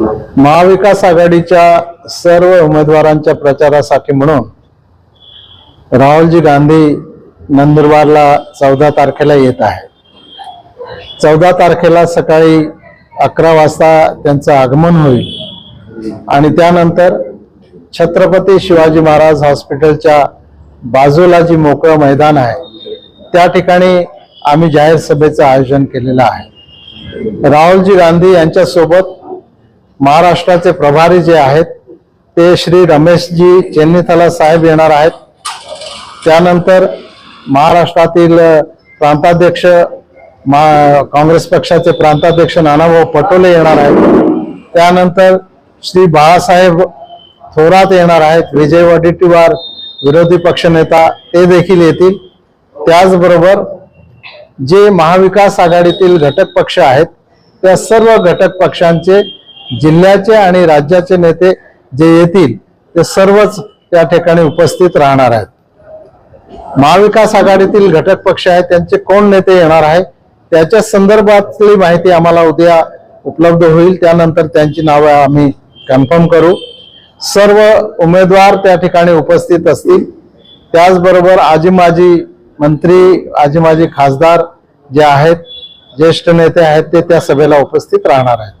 महाविकास आघाडीच्या सर्व उमेदवारांच्या प्रचारासाठी म्हणून राहुलजी गांधी नंदुरबारला चौदा तारखेला येत आहे चौदा तारखेला सकाळी अकरा वाजता त्यांचं आगमन होईल. आणि त्यानंतर छत्रपती शिवाजी महाराज हॉस्पिटलच्या बाजूला जी मोकळं मैदान आहे त्या ठिकाणी आम्ही जाहीर सभेचं आयोजन केलेलं आहे. राहुलजी गांधी यांच्यासोबत महाराष्ट्राचे प्रभारी जे आहेत ते श्री रमेशजी चेन्नीथला साहेब येणार आहेत. त्यानंतर महाराष्ट्रातील प्रांताध्यक्ष मा काँग्रेस पक्षाचे प्रांताध्यक्ष नानाभाऊ पटोले येणार आहेत. त्यानंतर श्री बाळासाहेब थोरात येणार आहेत. विजय वडेट्टीवार विरोधी पक्षनेता ते देखील येतील. त्याचबरोबर जे महाविकास आघाडीतील घटक पक्ष आहेत त्या सर्व घटक पक्षांचे जिल्ह्याचे आणि राज्याचे नेते जे येतील ते सर्वच त्या ठिकाणी उपस्थित राहणार आहेत. महाविकास आघाडीतील घटक पक्ष आहेत त्यांचे कोण नेते येणार आहे त्याच्या संदर्भातली माहिती आम्हाला उद्या उपलब्ध होईल. त्यानंतर त्यांची नावं आम्ही कन्फर्म करू. सर्व उमेदवार त्या ठिकाणी उपस्थित असतील. त्याचबरोबर आजी माजी मंत्री आजी माजी खासदार जे आहेत ज्येष्ठ नेते आहेत ते त्या सभेला उपस्थित राहणार आहेत.